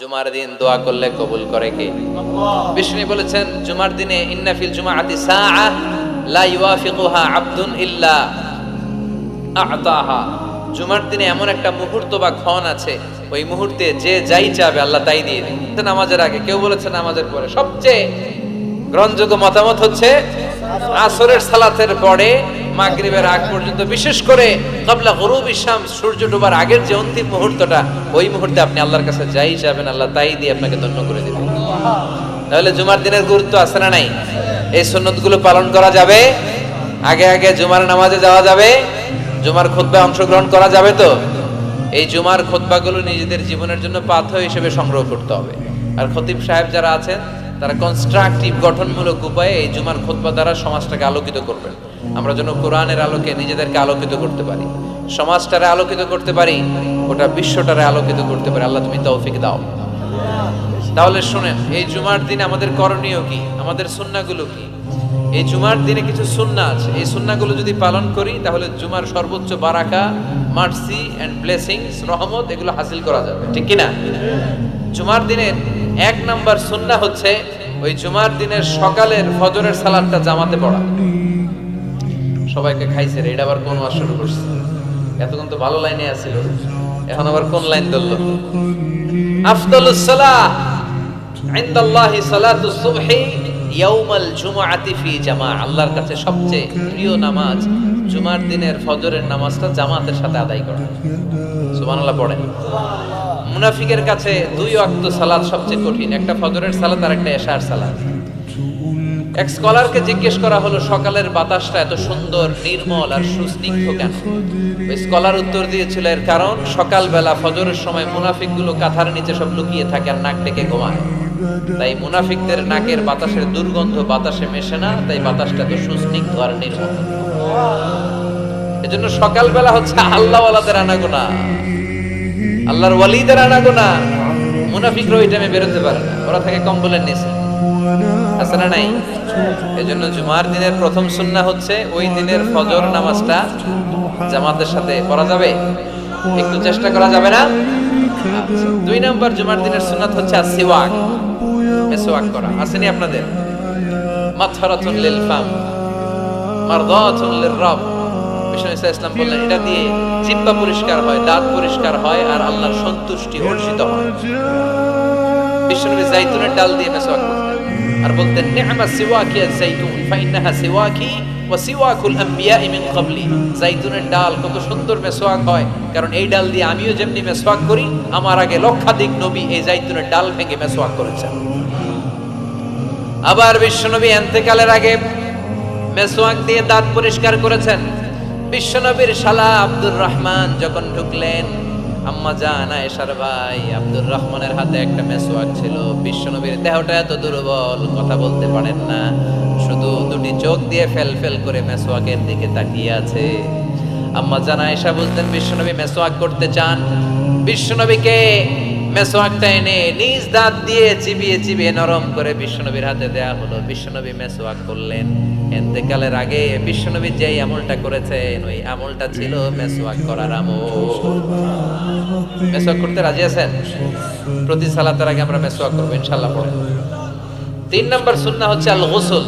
জুমার দিন দোয়া করলে কবুল করে কে? বিষ্ণু বলেছেন, জুমার দিনে ইন্নাফিল জুমাআতি সাআ লা ইউয়াফিকুহা আবদুন ইল্লা আতাহা। জুমার দিনে এমন একটা মুহূর্ত বা ক্ষণ আছে, ওই মুহূর্তে যে যাই চাবে আল্লাহ তাই দিয়ে দিন নামাজের আগে। কেউ বলেছে নামাজের পরে। সবচেয়ে গ্রহণযোগ্য মতামত হচ্ছে, আসরের সালাতের পরে মাগরিবের আগ পর্যন্ত, বিশেষ করে কাবলা গরুব ইসলাম, সূর্য ডোবার আগের যে অন্তিম মুহূর্তটা, ওই মুহূর্তে আপনি আল্লাহর কাছে যাই যাবেন, আল্লাহ তাই দিয়ে আপনাকে ধন্য করে দিবেন। তাহলে জুমার দিনের গুরুত্ব আছে না নাই? এই সুন্নতগুলো পালন করা যাবে? আগে আগে জুমার নামাজে যাওয়া যাবে? জুমার খুতবায় অংশগ্রহণ করা যাবে তো? এই জুমার খুতবাগুলো নিজেদের জীবনের জন্য পাথর হিসেবে সংগ্রহ করতে হবে। আর খতিব সাহেব যারা আছেন, তারা কনস্ট্রাকটিভ গঠনমূলক উপায়ে এই জুমার খুতবা দ্বারা সমাজটাকে আলোকিত করবেন। আমরা যেন কোরআনের আলোকে নিজেদেরকে আলোকিত করতে পারি, সমাজটারে আলোকিত করতে পারি, গোটা বিশ্বটারে আলোকিত করতে পারি। আল্লাহ তুমি তৌফিক দাও। তাহলে শুনেন, এই জুমার দিনে আমাদের করণীয় কি? আমাদের সুন্নাগুলো কি? এই জুমার দিনে কিছু সুন্না আছে। এই সুন্নাগুলো যদি পালন করি, তাহলে জুমার সর্বোচ্চ বারাকা, মার্সি অ্যান্ড ব্লেসিংস রহমত, এগুলো হাসিল করা যাবে। ঠিক কিনা? জুমার দিনের এক নাম্বার সুন্না হচ্ছে, ওই জুমার দিনের সকালের ফজরের সালাদটা জামাতে পড়া। সবাইকে খাইছে রে, এটা আবার কোন ওয়াজ শুরু করছে? এতক্ষণ তো ভালো লাইনে আছিল। এখন আবার কোন লাইন ধরলো? আফদলুস সালাহ ইনদাল্লাহি সালাতুস সুবহি ইয়াউমাল জুমআতি ফি জামা আল্লাহর কাছে সবচেয়ে প্রিয় নামাজ জুমার দিনের ফজরের নামাজটা জামাতের সাথে আদায় করা। সুবহানাল্লাহ, পড়েন। মুনাফিকের কাছে দুই ওয়াক্ত সালাত সবচেয়ে কঠিন। একটা ফজরের সালাত আর একটা এশার সালাত। এক স্কলারকে জিজ্ঞেস করা হলো, সকালের বাতাসটা এত সুন্দর, নির্মল আর সুস্নিগ্ধ কেন? ওই স্কলার উত্তর দিয়েছিল, এর কারণ সকালবেলা ফজরের সময় মুনাফিকগুলো কাঁথার নিচে সব লুকিয়ে থাকে আর নাক ডেকে ঘুমায়। তাই মুনাফিকদের নাকের বাতাসের দুর্গন্ধ বাতাসে মেশে না, তাই বাতাসটা তো সুস্নিগ্ধ আর নির্মল। এজন্য সকালবেলা হচ্ছে আল্লাহওয়ালাদের আনাগোনা। আল্লাহর ওয়ালিদের আনাগোনা। মুনাফিকরা ওই টাইমে বেরোতে পারে না। ওরা থাকে কম্বলের নিচে। আছে নাই? এজন্য জুমার দিনের প্রথম সুন্না হচ্ছে ওই দিনের ফজর নামাজটা জামাতের সাথে পড়া যাবে। একটু চেষ্টা করা যাবে না? দুই নাম্বার জুমার দিনের সুন্নাত হচ্ছে করা। আসেনি আপনাদের? মাথরাতুন লিল ফাম, মারদাতুন লির রব। বিষ্ণু ইসা ইসলাম বললেন, এটা দিয়ে জিব্বা পরিষ্কার হয়, দাঁত পরিষ্কার হয় আর আল্লাহর সন্তুষ্টি অর্জিত হয়। বিশ্বনবী জাইতুনের ডাল দিয়ে মেসওয়াক করতেন আর বলতেন, নি'মা সিওয়াকি আজ-জাইতুন ফাইন্নাহা সিওয়াকি ওয়া সিওয়াকুল আম্বিয়া মিন ক্বাবলি। জাইতুনের ডাল কত সুন্দর মেসোয়াক হয়, কারণ এই ডাল দিয়ে আমিও যেমনি মেসোয়াক করি, আমার আগে লক্ষাধিক নবী এই জাইতুনের ডাল ভেঙে মেসওয়াক করেছেন। আবার বিশ্বনবী এন্তেকালের আগে মেসোয়াক দিয়ে দাঁত পরিষ্কার করেছেন। বিশ্বনবীর শালা আব্দুর রহমান যখন ঢুকলেন আম্মা জান, আয়েশার ভাই, আব্দুর রহমানের হাতে একটা মেসোয়াক ছিল। বিশ্বনবীর দেহটা এত দুর্বল, কথা বলতে পারেন না। শুধু দুটি চোখ দিয়ে ফেল ফেল করে মেসোয়াকের দিকে তাকিয়ে আছে। আম্মা জানা, আয়েশা বলতেন, বিশ্বনবী মেসোয়াক করতে চান। বিশ্বনবীকে মেসোয়াকটা এনে নিজ দাঁত দিয়ে চিবিয়ে চিবিয়ে নরম করে বিশ্বনবীর হাতে দেয়া হলো। বিশ্বনবী মেসোয়াক করলেন। এতেকালের আগে বিশ্বনবী যেই আমলটা করেছেন, ওই আমলটা ছিল মেসোয়াক করার আমল। মেসোয়াক করতে রাজি আছেন? প্রতি সালাতের আগে আমরা মেসোয়াক করব ইনশাল্লাহ পড়ে তিন নম্বর সুন্না হচ্ছে আল গোসল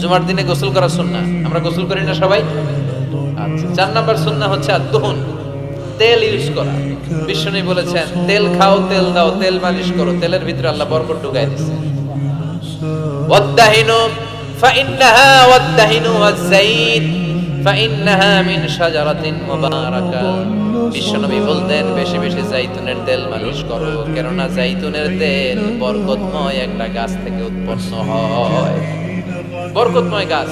জুমার দিনে গোসল করা সুন্না। আমরা গোসল করি না সবাই? আচ্ছা চার নম্বর সুন্না হচ্ছে আর দুহুন তেল ইউজ করা। বিষ্ণু বলেছেন, তেল খাও, তেল দাও, তেল মালিশ করো, তেলের ভিতরে আল্লাহ বরকত ঢুকাই দিয়েছে ওয়াদ্দাহিনু, ফাইন্নাহা ওয়াদ্দাহিনু ওয়াজ-যাইত ফাইন্নাহা মিন শাজারাতিন মুবারাকা। বিশ্বনবী বলতেন, বেশি বেশি জাইতুনের তেল মালিশ করো, কেননা জাইতুনের তেল বরকতময় একটা গাছ থেকে উৎপন্ন হয়। বরকতময় গাছ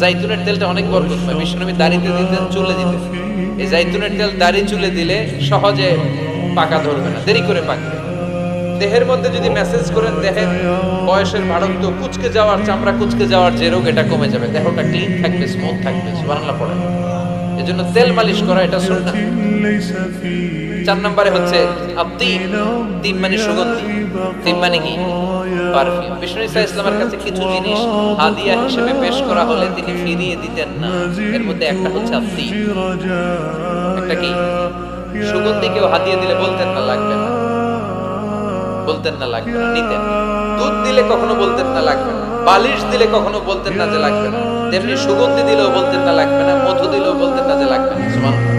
জাইতুনের তেলটা অনেক বরকতময়। বিশ্বনবী দাড়িতে দিতেন, চুলে দিতেন। এই জাইতুনের তেল দাড়ি চুলে দিলে সহজে পাকা ধরবে না। দেরি করে পাকবে। দেহের মধ্যে যদি মেসেজ করেন, দেহের বয়সের ভারত্ব কুচকে যাওয়ার চামড়া, কুচকে যাওয়ার যে রোগ, এটা কমে যাবে। দেহটা ক্লিন থাকবে স্মুথ থাকবে, সুবহানাল্লাহ পড়ে। এজন্য তেল মালিশ করা এটা সুন্নাহ চার নম্বরে হচ্ছে তিন মানে সুগন্ধি, তিন মানে কি? বলতেন না, লাগবে দুধ দিলে কখনো বলতেন না, লাগবে না। বালিশ দিলে কখনো বলতেন না যে লাগবে না। তেমনি সুগন্ধি দিলেও বলতেন না, লাগবে না। মধু দিলেও বলতেন না যে লাগবে না।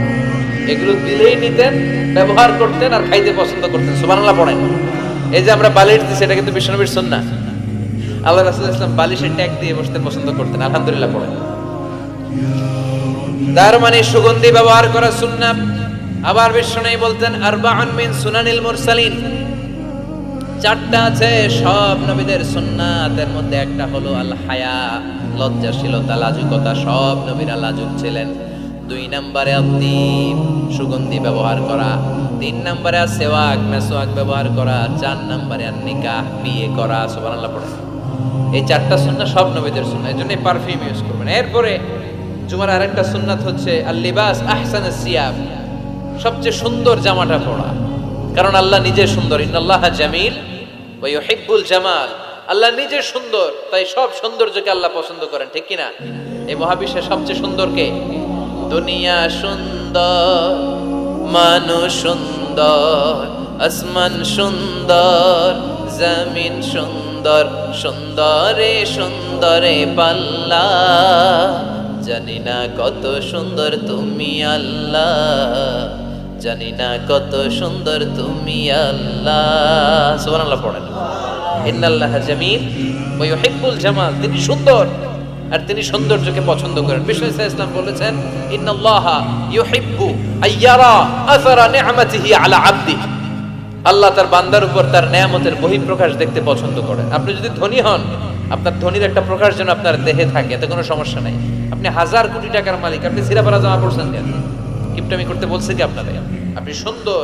এগুলো দিলেই নিতেন, ব্যবহার করতেন আর খাইতে পছন্দ করতেন। সুবহানাল্লাহ পড়েন। এই যে আমরা বালিশ দিছি, এটা কিন্তু বিশ্বনবীর সুন্নাহ। আল্লাহ রাসূল ইসলাম বালিশের ট্যাগ দিয়ে বসতে পছন্দ করতেন, আলহামদুলিল্লাহ পড়েন। তার মানে সুগন্ধি ব্যবহার করা সুন্নাহ। আবার বিষ্ণু বলতেন, আরবাআন মিন সুনানিল মুরসালিন। চারটা আছে, সব নবীদের সুন্নাতের মধ্যে একটা হলো আল হায়া লজ্জাশীলতা, লাজুকতা, সব নবীরা লাজুক ছিলেন। দুই নম্বরে আত্মীপ সুগন্ধি ব্যবহার করা, তিন নম্বরে আর সেওয়াক, মেসোয়াক ব্যবহার করা, চার নম্বরে আর নিকাহ, বিয়ে করা, সুবহানাল্লাহ পড়ে এই চারটা সুন্নাহ সব নবীদের সুন্নাহ, এই জন্য পারফিউম ইউজ করবেন। এরপরে জুমার আরেকটা সুন্নাত হচ্ছে আল লিবাস আহসান সিয়াব সবচেয়ে সুন্দর জামাটা পরা কারণ আল্লাহ নিজে সুন্দর, ইন্নাল্লাহ জামিল ওয়া ইউহিব্বুল জামাল। আল্লাহ নিজে সুন্দর, তাই সব সৌন্দর্যকে আল্লাহ পছন্দ করেন, ঠিক কিনা? এই মহাবিশ্বের সবচেয়ে সুন্দর কে? দুনিয়া সুন্দর, মানুষ সুন্দর, আসমান সুন্দর, জমিন সুন্দর, সুন্দরে সুন্দরে পাল্লা। জানি না কত সুন্দর তুমি আল্লাহ, জানি না কত সুন্দর তুমি আল্লাহ। সুবহানাল্লাহ পড়েন। ইন্নাল্লাহ জামিল, ওয়া ইউহিব্বুল জামাল, তিনি সুন্দর। আর তিনি সৌন্দর্যকে পছন্দ করেন। বিষ্ণু ইসলাম বলেছেন ইন্নাল্লাহ ইউহিব্বু আইয়ারা আসারা নি'মাতিহি আলা আল্লাহ তার বান্দার উপর তার নেয়ামতের বহিঃপ্রকাশ দেখতে পছন্দ করেন। আপনি যদি ধনী হন আপনার ধনীর একটা প্রকাশ যেন আপনার দেহে থাকে এতে কোনো সমস্যা নাই। আপনি হাজার কোটি টাকার মালিক আপনি সিরাপারা জামা পড়ছেন কেন? কিপটামি করতে বলছে কি আপনাদের? আপনি সুন্দর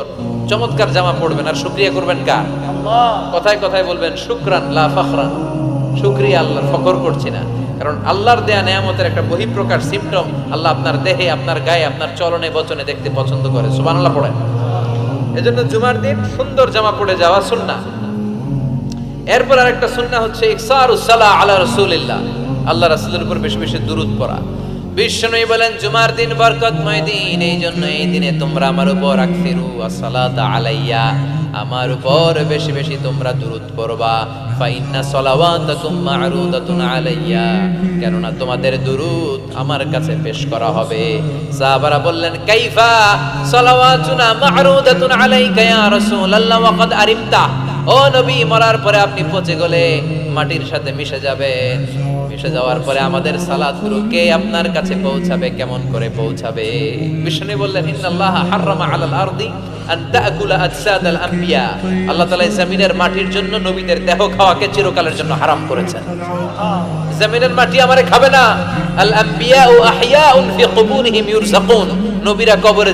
চমৎকার জামা পড়বেন আর শুক্রিয়া করবেন কার? কথায় কথায় বলবেন শুক্রান লা ফখরান। শুক্রিয়া আল্লাহর ফখর করছি না। কারণ আল্লাহর দেয়া নেয়ামতের একটা বহিঃপ্রকাশ সিমটম আল্লাহ আপনার দেহে, আপনার গায়ে, আপনার চলনে, বচনে দেখতে পছন্দ করে। সুবহানাল্লাহ পড়েন। এজন্য জুমার দিন সুন্দর জামা পরে যাওয়া সুন্নাহ। এরপর আরেকটা সুন্নাহ হচ্ছে ইকসারুস সালাহ আলা রাসূলিল্লাহ। আল্লাহ রাসূলের উপর বেশি বেশি দুরূদ পড়া। বিষ্ণুই বলেন, জুমার দিন বরকতময় দিন এই জন্য এই দিনে তোমরা আমার উপর আলাইয়া। আমার উপর বেশি বেশি তোমরা দুরূদ পড়বা। ফাইন্না সালাওয়াতাকুম মা'রুদাতুন আলাইয়া। কেননা তোমাদের আমার কাছে পেশ করা হবে। সাহাবারা বললেন, কাইফা সালাওয়াতুনা মা'রুদাতুন আলাইকা ইয়া রাসূলুল্লাহ আরিফতা। ও নবী, মরার পরে আপনি পচে গলে মাটির সাথে মিশে যাবেন। মিশে যাওয়ার পরে আমাদের সালাদগুলো কে আপনার কাছে পৌঁছাবে, কেমন করে পৌঁছাবে? বিষ্ণু বললেন, ইন্নাল্লাহ হাররামা আলাল আরদি। কবরে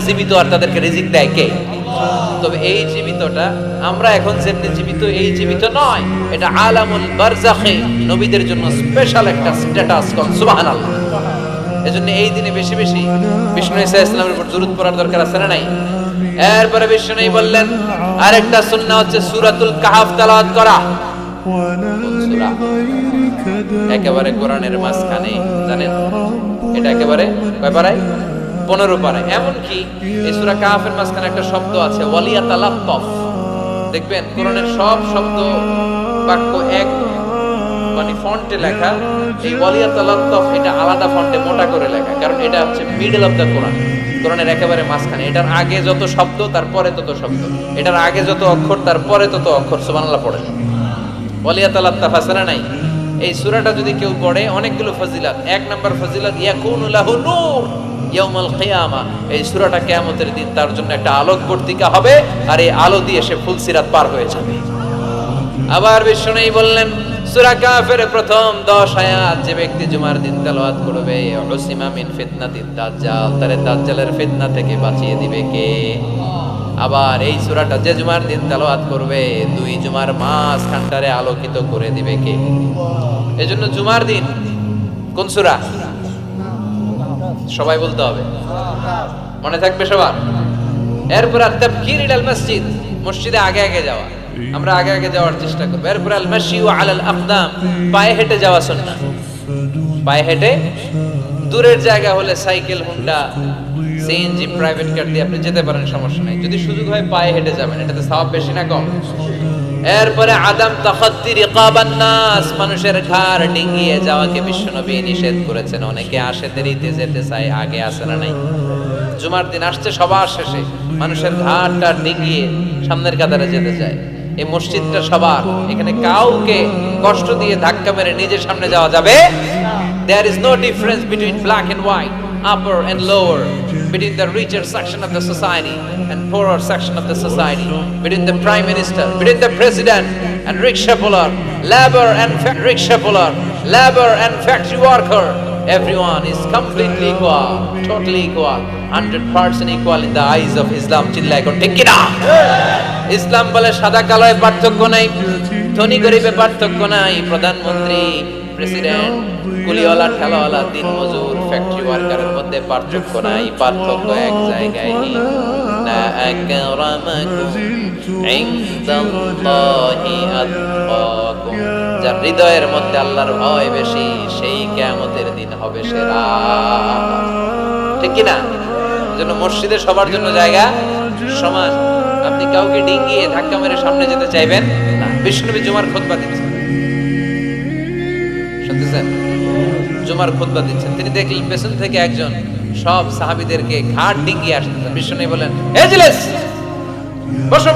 জীবিত আর তাদেরকে রিজিক দেয় কে? তবে এই জীবিতটা আমরা এখন যেমনি জীবিত, এই জীবিত নয়। এটা আলামুল বারজাখে নবীদের জন্য স্পেশাল একটা স্ট্যাটাস কল সুবহানাল্লাহ। এই দিনে বেশি বেশি বিষ্ণু ইসা ইসলামের উপর দুরূদ পড়ার দরকার আছে না নাই? এরপরে বিষ্ণু বললেন, আরেকটা সুন্নাহ হচ্ছে সূরাতুল কাহাফ তেলাওয়াত করা। একেবারে কোরআনের মাঝখানে, জানেন? এটা একেবারে কয় পারায় পনেরো পারায় এমনকি এই সূরা কাহাফের মাঝখানে একটা শব্দ আছে ওয়ালিয়া তালাত্তফ দেখবেন, কোরআনের সব শব্দ বাক্য এক মানে ফন্টে লেখা। এই ওয়ালিয়া তালাত্তফ এটা আলাদা ফন্টে মোটা করে লেখা, কারণ এটা হচ্ছে মিডল অফ দ্য কোরআন কোরআনের একেবারে মাঝখানে। এটার আগে যত শব্দ, তারপরে তত শব্দ। এটার আগে যত অক্ষর, তারপরে তত অক্ষর। সুবহানাল্লাহ পড়ে বলিয়া তালাত্তাফ আছে না নাই। এই সূরাটা যদি কেউ পড়ে, অনেকগুলো ফজিলাত। এক নম্বর ফজিলাত, ইয়াকুনু লাহু নূর ইয়াউমাল কিয়ামা এই সূরাটা কিয়ামতের দিন তার জন্য একটা আলোক বর্তিকা হবে, আর এই আলো দিয়ে সে ফুলসিরাত পার হয়ে যাবে। আবার বিষ্ণুই বললেন সূরা কাফের প্রথম 10 আয়াত, যে ব্যক্তি জুমার দিন তেলাওয়াত করবে, উসিমা মিন ফিতনাতিদ দাজ্জাল, তারে দাজ্জালের ফিতনা থেকে বাঁচিয়ে দিবে কে? আবার এই সূরাটা যে জুমার দিন তেলাওয়াত করবে, দুই জুমার মাস খানটারে আলোকিত করে দিবে কে? এজন্য জুমার দিন কোন সূরা? সবাই বলতে হবে। মনে থাকবে সবার? এরপর আর তাবকির ইলাল মসজিদ, মসজিদে আগে আগে যাওয়া। আমরা আগে আগে যাওয়ার চেষ্টা করব। এরপর আল মাশি ওয়া আলাল আকদাম, পায়ে হেঁটে যাওয়া সুন্নাহ। পায়ে হেঁটে দূরের জায়গা হলে cycle, Honda CNG private car দিয়ে আপনি যেতে পারেন, সমস্যা নাই। যদি সুযোগ হয় পায়ে হেঁটে যাবেন, এটাতে সওয়াব বেশি না কম। এরপরে আদম তাখাত্তি রিকাবান নাস, মানুষের ঘাড় ডিঙ্গিয়ে যাওয়াকে বিশ্বনবী নিষেধ করেছেন। অনেকে আসে দেরিতে যেতে চায়, আগে আসে না নাই। জুমার দিন আসছে, সবার শেষে মানুষের ঘাড়টা ডিঙ্গিয়ে সামনের কাতারে যেতে চায়। এই মসজিদটা সবার এখানে কাউকে কষ্ট দিয়ে ধাক্কা মেরে নিজের সামনে যাওয়া যাবে there is no difference between black and white upper and lower between the richer section of the society and poorer section of the society between the prime minister between the president and rickshaw puller labor and rickshaw puller labor and factory worker everyone is completely equal totally equal 100% equal in the eyes of islam. চিল্লা এখন ঠিক কিনা? ইসলাম বলে সাদা কালোয় পার্থক্য নাই ধনী গরিবে পার্থক্য নাই প্রধানমন্ত্রী প্রেসিডেন্ট কুলিওয়ালা ঠেলাওয়ালা দিন মজুর ফ্যাক্টরি ওয়ার্কারের মধ্যে পার্থক্য নাই পার্থক্য এক জায়গায় না যার হৃদয়ের মধ্যে আল্লাহর ভয় বেশি সেই কিয়ামতের দিন হবে ঠিক কি না জন্য মসজিদে সবার জন্য জায়গা সমান আপনি কাউকে ডিঙ্গিয়ে ধাক্কা মেরে সামনে যেতে চাইবেন? না, বিষ্ণুবী জুমার খোদবা দিচ্ছেন। শুনতেছেন জুমার খোদবা দিচ্ছেন। তিনি দেখলেন পেছন থেকে একজন সব সাহাবীদেরকে ঘাট ডিঙ্গিয়ে আসতেছেন বিষ্ণু বলেন এজলেস বসো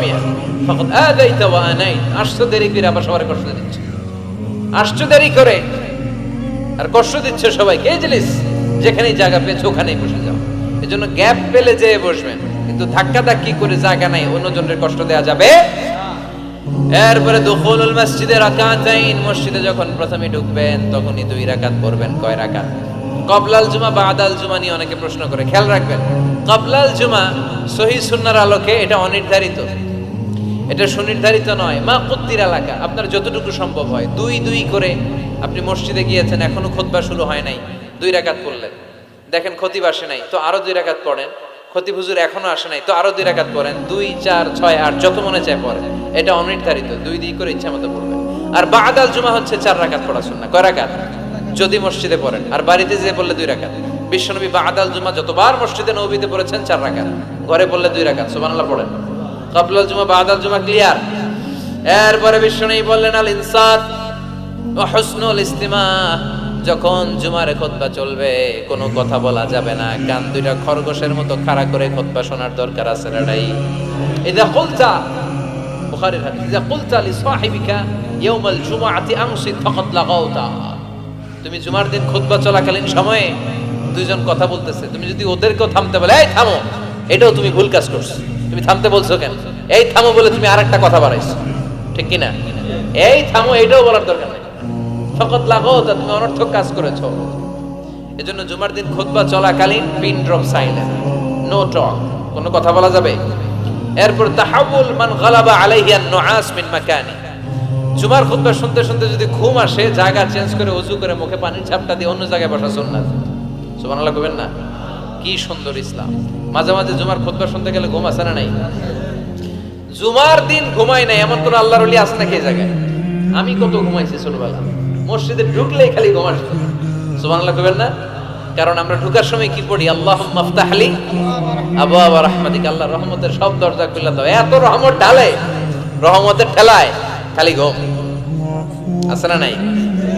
ফকত আদাইতা ওয়া আনাইত। আসছো দেরি করে, আবার সবার দিচ্ছে। আসছো দেরি করে। আর কষ্ট দিচ্ছে সবাইকে এজলিস যেখানেই জায়গা পেয়েছ, ওখানেই বসে যাও। এজন্য গ্যাপ পেলে যেয়ে বসবেন। কিন্তু ধাক্কা ধাক্কি করে জায়গা নাই অন্যজনের কষ্ট দেওয়া যাবে? এরপরে মসজিদে রাকাতাইন। মসজিদে যখন প্রথমে ঢুকবেন, তখনই দুই রাকাত পড়বেন। কয় রাকাত? কবলাল জুমা বা আদাল জুমা নিয়ে অনেকে প্রশ্ন করে। খেয়াল রাখবেন, কবলাল জুমা সহি সুন্নার আলোকে এটা অনির্ধারিত। এটা সুনির্ধারিত নয়। মা কুত্তির এলাকা। আপনার যতটুকু সম্ভব হয়। দুই দুই করে আপনি মসজিদে গিয়েছেন, এখনও খোদবা শুরু হয় নাই, দুই রাকাত পড়লেন। দেখেন খতিব আসে নাই, তো আরও দুই রাকাত পড়েন। খতিব হুজুর এখনও আসে নাই, তো আরও দুই রাকাত পড়েন। দুই, চার, ছয়, আট, যত মনে চায় পড়েন। এটা অনির্ধারিত, দুই দুই করে ইচ্ছা মতো পড়বেন। আর বাদাল জুমা হচ্ছে চার রাকাত পড়া শুননা কয় রাকাত? যদি মসজিদে পড়েন, আর বাড়িতে যেয়ে পড়লে দুই রাকাত। বিশ্বনবী বাদাল জুমা যতবার মসজিদে নবীতে পড়েছেন, চার রাকাত। ঘরে পড়লে দুই রাকাত, সুবহানাল্লাহ পড়েন। কাবলাল জুমা, বাদাল জুমা ক্লিয়ার এরপরে বিশ্বনবী বললেন আল ইনসাত ও হুসনুল ইস্তিমা, যখন জুমারে খোদবা চলবে, কোনো কথা বলা যাবে না। কান দুইটা খরগোশের মতো খাড়া করে খোদবা শোনার দরকার আছে রাডাই ইদা কুলতা, বুখারীর তুমি জুমার দিন চলাকালীন সময়ে দুইজন কথা বলতেছে। তুমি যদি ওদেরকেও থামতে বলে, এই থামো, এটাও তুমি ভুল কাজ করছ। তুমি থামতে বলছো কেন? এই থামো বলে তুমি আরেকটা কথা ঠিক কি না এই থামো, এটাও বলার দরকার নেই। ফকত লাগাও তা তুমি অনর্থক কাজ করেছ। এজন্য জুমার দিন খুতবা চলাকালীন pin drop silent. No talk কোনো কথা বলা যাবে? এরপর তাহাবুল মান গালাবা আলাইহিয়ান নুআস মিন মাকানি। জুমার খুতবা শুনতে শুনতে যদি ঘুম আসে, জায়গা চেঞ্জ করে উজু করে মুখে পানির ঝাপটা দিয়ে অন্য জায়গায় বসা সুন্নাত। সুবহানাল্লাহ কবেন না? কি সুন্দর ইসলাম। মাঝে মাঝে জুমার খুতবা শুনতে গেলে ঘুম আসে না নাই? জুমার দিন ঘুমাই নাই, এমন কোন আল্লাহর ওলি আছে নাকি এই জায়গায়? আমি কত ঘুমাইছি ছোটবেলা মসজিদে ঢুকলেই খালি ঘুম আসে। সুবহানাল্লাহ না? কারণ আমরা ঢুকার সময় কি পড়ি? আল্লাহ মাফতাহলি আবু আবা রহমাতিক আল্লাহ রহমতের সব দরজা খুলে দাও। এত রহমত ঢালে, রহমতের ঠেলায় খালি ঘুম। আছে না নাই?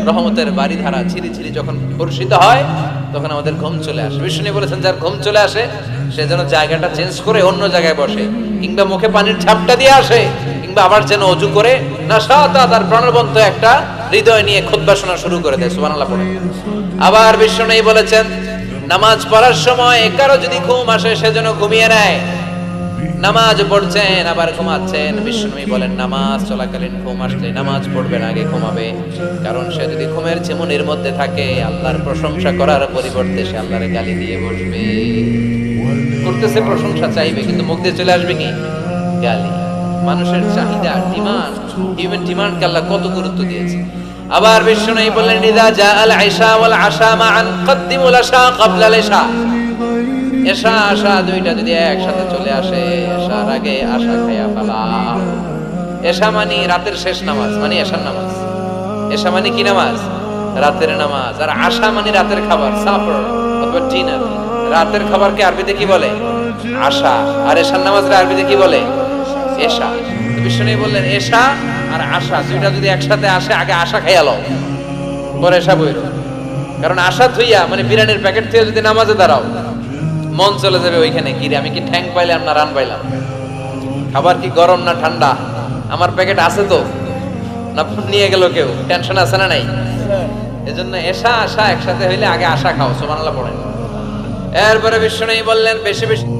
রহমতের বাড়ি ধারা ছিরি ছিরি যখন বর্ষিত হয়, তখন আমাদের ঘুম চলে আসে। বিষ্ণু বলেছেন, যার ঘুম চলে আসে সে যেন জায়গাটা চেঞ্জ করে অন্য জায়গায় বসে। কিংবা মুখে পানির ঝাপটা দিয়ে আসে, কিংবা আবার যেন অজু করে। না, সাতা তার প্রাণবন্ত একটা হৃদয় নিয়ে খুদ্া শুরু করে দেয়, সুবহানাল্লাহ পড়ে। আবার বিষ্ণু বলেছেন, নামাজ পড়ার সময় কারও যদি ঘুম আসে, সে যেন ঘুমিয়ে নেয়। নামাজ পড়ছেন, আবার ঘুমাচ্ছেন। বিষ্ণুমী বলেন, নামাজ চলাকালীন ঘুম আসলে নামাজ পড়বেন আগে ঘুমাবে। কারণ সে যদি ঘুমের চিমনির মধ্যে থাকে, আল্লাহর প্রশংসা করার পরিবর্তে সে আল্লাহর গালি দিয়ে বসবে। করতেছে, প্রশংসা চাইবে, কিন্তু মুখ দিয়ে চলে আসবে কি? গালি মানুষের চাহিদা ডিমান্ড হিউম্যান ডিমান্ডকে আল্লাহ কত গুরুত্ব দিয়েছে। আবার বিষ্ণু বললেন, ইদা জা আল আইসা ওয়াল আশা মান কদ্দিমুল আশা ক্বাবলা আল ইশা এশা আশা দুইটা যদি একসাথে চলে আসে এশার আগে আশা খাইয়া ফেলা। এশা মানে রাতের শেষ নামাজ মানে এশার নামাজ। এশা মানে কি নামাজ? রাতের নামাজ। আর আশা মানে রাতের খাবার সাপার অথবা ডিনার রাতের খাবারকে আরবিতে কি বলে? আশা। আর এশার নামাজরে আরবিতে কি বলে? এশা। বিষ্ণু বললেন এশা আর আশা দুইটা যদি একসাথে আসে আগে আশা খাইয়া লও। পরে এশা বইরো কারণ আশা থুইয়া মানে বিরিয়ানির প্যাকেট থেকে যদি নামাজে দাঁড়াও মন চলে যাবে ওইখানে। কি রে, আমি কি ঠ্যাং পাইলাম না রান পাইলাম? খাবার কি গরম না ঠান্ডা? আমার প্যাকেট আছে তো? না নিয়ে গেল কেউ? টেনশন আছে না নাই? এজন্য এসা আশা একসাথে হইলে আগে আশা খাও। সুবহানাল্লাহ পড়েন। এরপরে বিষ্ণু বললেন বেশি বেশি